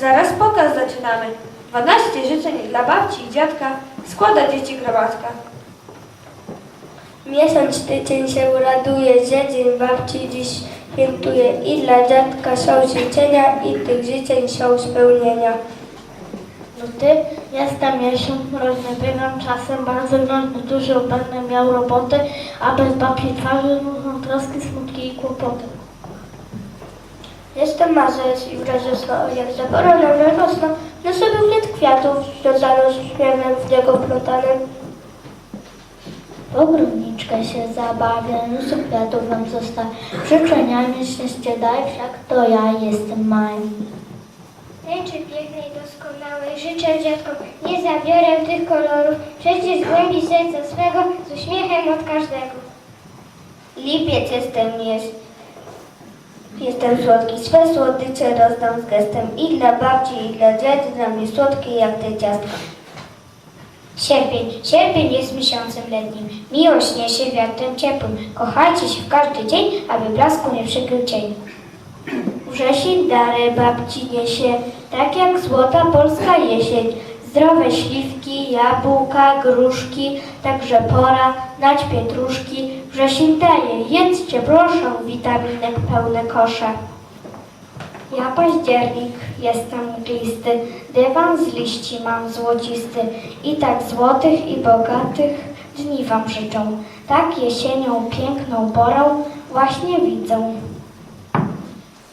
Teraz pokaz zaczynamy. 12 życzeń dla babci i dziadka składa dzieci gromadka. Miesiąc tydzień się raduje, że dzień babci dziś świętuje i dla dziadka są życzenia i tych życzeń są spełnienia. Luty, jestem miesiąc mroźny, biegam czasem bardzo groźny, dużo będę miał roboty, a bez babci twarzy różną troski, smutki i kłopoty. Jestem marzec i jak zaborą na rosną, na sobie wnet kwiatów związaną z śpiewem w niego wplątanym. W ogrodniczkę się zabawię, mnóstwo kwiatów wam zostawię. Życzeniami szczęście daj, wszak to ja jestem Maj. Tęczy pięknej, doskonałej, życzę dziadkom, nie zabiorę tych kolorów, przecież z głębi serca swego, z uśmiechem od każdego. Lipiec jestem jest. Jestem słodki, swe słodycze rozdam z gestem i dla babci, i dla dziady, dla mnie słodkie jak te ciastka. Sierpień, sierpień jest miesiącem letnim, miłość niesie wiatrem ciepłym, kochajcie się w każdy dzień, aby blasku nie przykrył cień. Wrzesień dary babci niesie, tak jak złota polska jesień. Zdrowe śliwki, jabłka, gruszki, także pora nać pietruszki. Wrzesień daje, jedzcie proszę, witaminek pełne kosze. Ja październik, jestem mglisty, dywan z liści mam złocisty i tak złotych i bogatych dni wam życzą. Tak jesienią piękną porą właśnie widzę.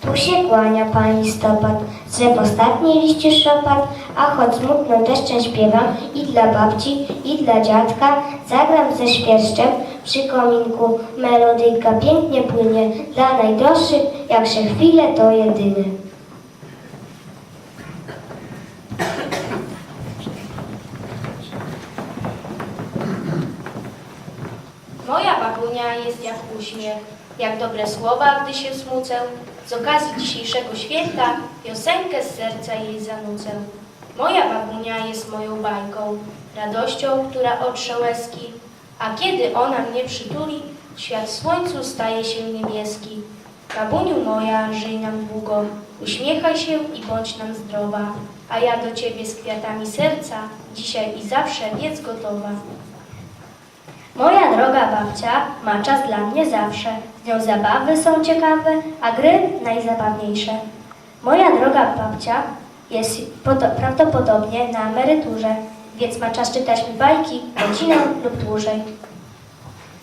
Tu się kłania pan listopad, że w ostatniej liście szopat, a choć smutno deszczem śpiewam i dla babci, i dla dziadka, zagram ze świerszczem przy kominku. Melodyjka pięknie płynie, dla najdroższych, jakże chwile to jedyne. Moja babunia jest jak uśmiech, jak dobre słowa, gdy się smucę. Z okazji dzisiejszego święta piosenkę z serca jej zanucę. Moja babunia jest moją bajką, radością, która otrze łezki. A kiedy ona mnie przytuli, świat słońcu staje się niebieski. Babuniu moja, żyj nam długo, uśmiechaj się i bądź nam zdrowa. A ja do ciebie z kwiatami serca, dzisiaj i zawsze wiedz gotowa. Moja droga babcia ma czas dla mnie zawsze. Z nią zabawy są ciekawe, a gry najzabawniejsze. Moja droga babcia jest podo- prawdopodobnie na emeryturze, więc ma czas czytać mi bajki godzinę lub dłużej.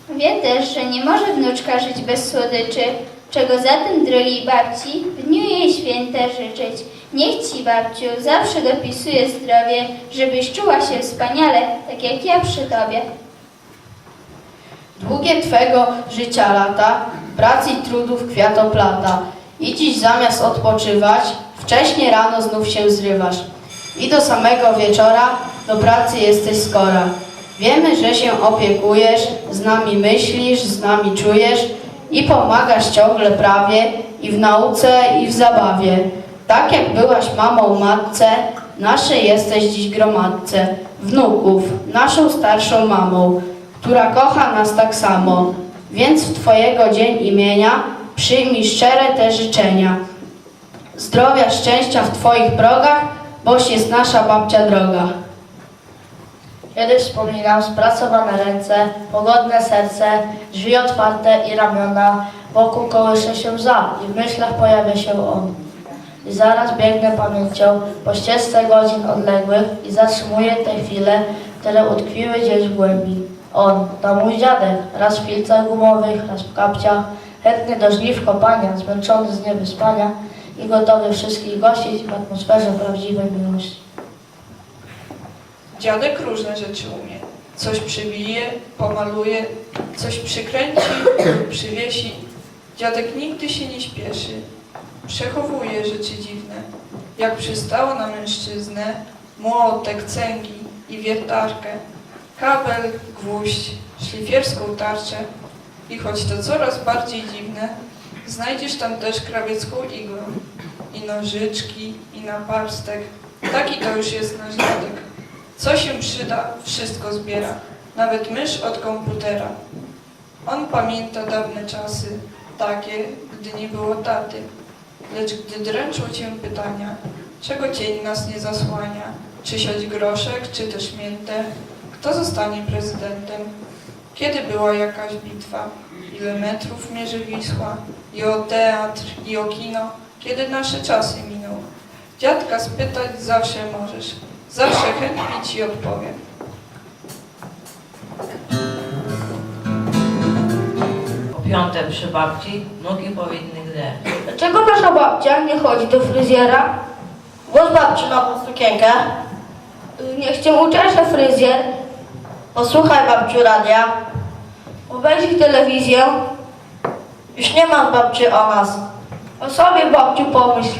Wie też, że nie może wnuczka żyć bez słodyczy, czego zatem drogiej babci w dniu jej święta życzyć. Niech ci babciu zawsze dopisuje zdrowie, żebyś czuła się wspaniale, tak jak ja przy tobie. Długie Twego życia lata, pracy i trudów kwiatoplata. I dziś zamiast odpoczywać, wcześnie rano znów się zrywasz. I do samego wieczora do pracy jesteś skora. Wiemy, że się opiekujesz, z nami myślisz, z nami czujesz i pomagasz ciągle prawie i w nauce, i w zabawie. Tak jak byłaś mamą matce, naszej jesteś dziś gromadce, wnuków, naszą starszą mamą która kocha nas tak samo. Więc w Twojego dzień imienia przyjmij szczere te życzenia. Zdrowia, szczęścia w Twoich progach, boś jest nasza babcia droga. Kiedy wspominam spracowane ręce, pogodne serce, drzwi otwarte i ramiona, wokół kołysze się za i w myślach pojawia się on. I zaraz biegnę pamięcią po ścieżce godzin odległych i zatrzymuję te chwile, które utkwiły gdzieś w głębi. On, to mój dziadek, raz w filcach gumowych, raz w kapciach, chętny do żniw kopania, zmęczony z niewyspania i gotowy wszystkich gościć w atmosferze prawdziwej miłości. Dziadek różne rzeczy umie. Coś przybije, pomaluje, coś przykręci, przywiesi. Dziadek nigdy się nie śpieszy. Przechowuje rzeczy dziwne. Jak przystało na mężczyznę, młotek, cęgi i wiertarkę, kabel, gwóźdź, szlifierską tarczę. I choć to coraz bardziej dziwne, znajdziesz tam też krawiecką igłę. I nożyczki, i naparstek. Taki to już jest nasz dziadek. Co się przyda, wszystko zbiera, nawet mysz od komputera. On pamięta dawne czasy, takie, gdy nie było taty. Lecz gdy dręczą cię pytania, Czego cień nas nie zasłania? Czy siać groszek, czy też miętę? Kto zostanie prezydentem? Kiedy była jakaś bitwa? Ile metrów mierzy Wisła? I o teatr, i o kino? Kiedy nasze czasy miną? Dziadka spytać zawsze możesz. Zawsze chętnie ci odpowiem. O piąte przy babci nogi powinny grzeć. Dlaczego nasza babcia nie chodzi do fryzjera? Włóż babci nową sukienkę. Y, Niech cię uczesze fryzjer, Posłuchaj babciu radia. obejrzyj telewizję, Już nie ma babci o nas. o sobie babciu pomyśl.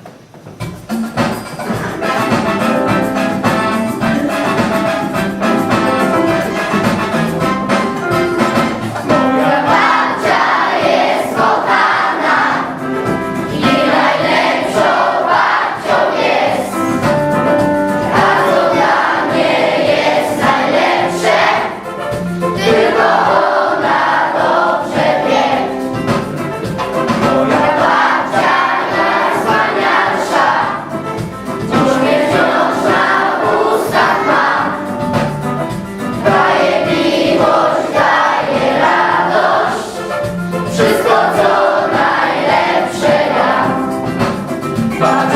Bye.